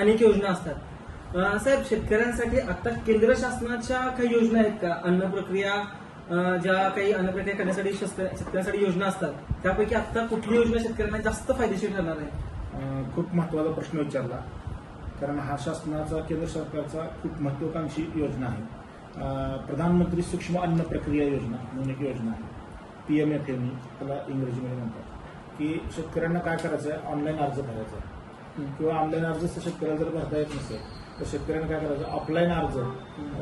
अनेक योजना असतात. साहेब शेतकऱ्यांसाठी आता केंद्र शासनाच्या काही योजना आहेत का? अन्न प्रक्रिया ज्या काही अन्न प्रक्रिया करण्यासाठी शेतकऱ्यांसाठी योजना असतात त्यापैकी आता कुठली योजना शेतकऱ्यांना जास्त फायदेशीर ठरणार आहे? खूप महत्त्वाचा प्रश्न विचारला. कारण हा शासनाचा केंद्र सरकारचा खूप महत्वाकांक्षी योजना आहे. प्रधानमंत्री सूक्ष्म अन्न प्रक्रिया योजना म्हणून एक योजना आहे. पी एम एफ एम त्याला इंग्रजीमध्ये म्हणतात. की शेतकऱ्यांना काय करायचं आहे ऑनलाईन अर्ज भरायचा आहे. किंवा ऑनलाईन अर्ज शेतकऱ्याला जर भरता येत नसेल तर शेतकऱ्यांना काय करायचं? ऑफलाईन अर्ज.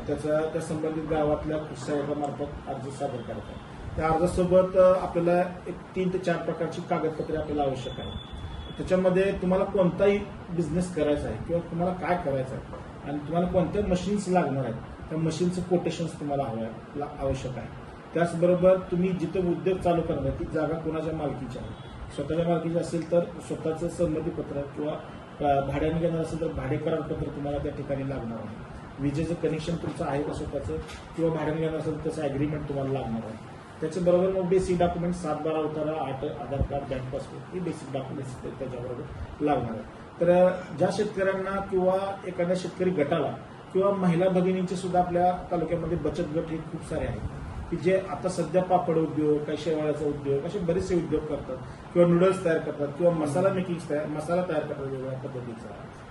त्याचा त्या संबंधित गावातल्या कृषी सेवकामार्फत अर्ज सादर करायचा. त्या अर्जासोबत आपल्याला एक तीन ते चार प्रकारची कागदपत्रे आपल्याला आवश्यक आहे त्याच्यामध्ये तुम्हाला कोणताही बिझनेस करायचा आहे किंवा तुम्हाला काय करायचं आहे आणि तुम्हाला कोणत्या मशीन्स लागणार आहेत त्या मशीनचं कोटेशन्स तुम्हाला हवं आवश्यक आहे. त्याचबरोबर तुम्ही जिथं उद्योग चालू करणार ती जागा कोणाच्या मालकीची आहे? स्वतःच्या मालकीचे असेल तर स्वतःचं संमतीपत्र किंवा भाड्याने घेणार असेल तर भाडे करारपत्र तुम्हाला त्या ठिकाणी लागणार आहे. विजेचं कनेक्शन तुमचं आहे का स्वतःचं? किंवा भाड्याने घेणार असेल तसं त्याचं अग्रीमेंट तुम्हाला लागणार आहे. त्याच्याबरोबर मग बेसिक डॉक्युमेंट सात बारा उतारा आठ आधार कार्ड बँक पासबुक हे बेसिक डॉक्युमेंट्स त्याच्याबरोबर लागणार आहे. तर ज्या शेतकऱ्यांना किंवा एखाद्या शेतकरी गटाला किंवा महिला भगिनींचे सुद्धा आपल्या तालुक्यामध्ये बचत गट हे खूप सारे आहेत. की जे आता सध्या पापड उद्योग काही शेवाळ्याचा उद्योग असे बरेचसे उद्योग करतात. किंवा नूडल्स तयार करतात किंवा मसाला मेकिंग तयार मसाला तयार करतात वेगवेगळ्या पद्धतीचा.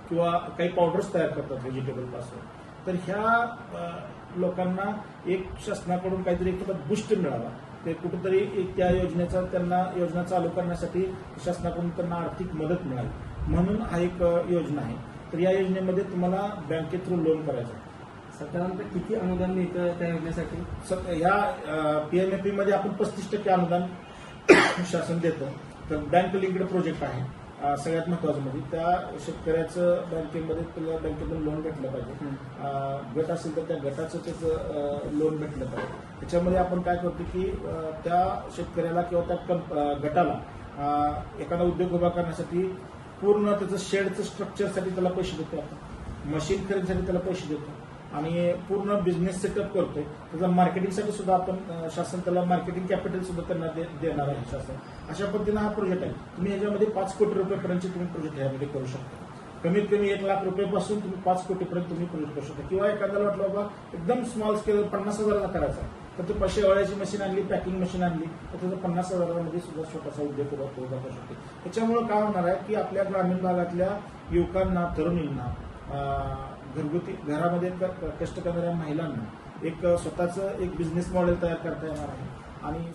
किंवा काही पावडर्स तयार करतात व्हेजिटेबलपासून. तर ह्या लोकांना एक शासनाकडून काहीतरी एक बुस्ट मिळावा. ते कुठेतरी एक त्या योजनेचा त्यांना योजना चालू करण्यासाठी शासनाकडून त्यांना आर्थिक मदत मिळावी. म्हणून हा एक योजना आहे. तर या योजनेमध्ये तुम्हाला बँके थ्रू लोन करायचं आहे. साधारणतः किती अनुदान मिळतं त्या योजनेसाठी? स- या पीएमएफपी मध्ये आपण पस्तीस टक्के अनुदान शासन देतं. तर बँक लिंक्ड प्रोजेक्ट आहे अ, सगळ्यात महत्वाचं म्हणजे. त्या शेतकऱ्याचं बँकेमध्ये तुला बँकेतून लोन भेटलं पाहिजे. अ, गट असेल तर त्या गटाचं त्याचं लोन भेटलं पाहिजे. त्याच्यामध्ये आपण काय करतो की अ, त्या शेतकऱ्याला किंवा त्या कंप- अ, गटाला अ, एखादा उद्योग उभा करण्यासाठी पूर्ण त्याचं शेडचं स्ट्रक्चरसाठी त्याला पैसे देतो आपण. मशीन खरेदीसाठी त्याला पैसे देतो. आणि पूर्ण बिझनेस सेटअप करतोय. त्याचा मार्केटिंगसाठी सुद्धा आपण शासन त्याला मार्केटिंग कॅपिटल सुद्धा त्यांना दे- देणार आहे शासन. अशा पद्धतीनं हा प्रोजेक्ट आहे. तुम्ही याच्यामध्ये पाच कोटी रुपयापर्यंतचे तुम्ही प्रोजेक्ट यामध्ये करू शकता. कमीत कमी एक लाख रुपयापासून तुम्ही पाच कोटीपर्यंत तुम्ही प्रोजेक्ट करू शकता. किंवा एखाद्याला वाटलं बाबा एकदम स्मॉल स्केल पन्नास हजाराचा करायचा आहे. तर ते पैसे वळायची मशीन आणली पॅकिंग मशीन आणली तर त्याचं पन्नास हजारामध्ये सुद्धा छोटासा उद्योग उभा उभा करू शकते. त्याच्यामुळे काय होणार आहे की आपल्या ग्रामीण भागातल्या युवकांना तरुणींना घरगुती घरामध्ये कष्ट करणाऱ्या महिलांना एक स्वतःचं एक बिझनेस मॉडेल तयार करता येणार आहे. आणि